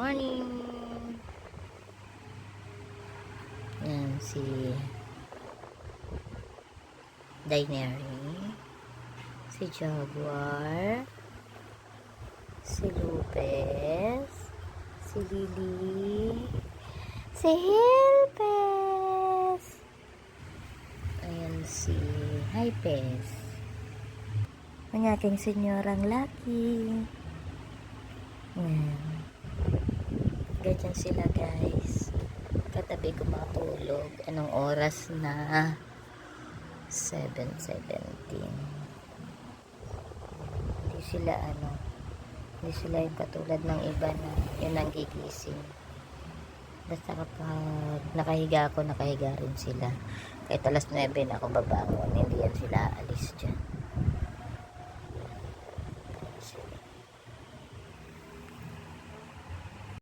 morning. Yan si Dainary, si Jaguar, si Lupez, si Lily, si Hilpes, ayan si Hypes, ang aking senyorang Lucky. Ayan. Ganyan sila guys. Katabi ko matulog. Anong oras na? 7.17. Hindi sila ano, hindi sila yung katulad ng iba na yun ang gigising. Basta kapag nakahiga ako, nakahiga rin sila. Kahit alas 9 na ako babangon, hindi yan sila alis dyan.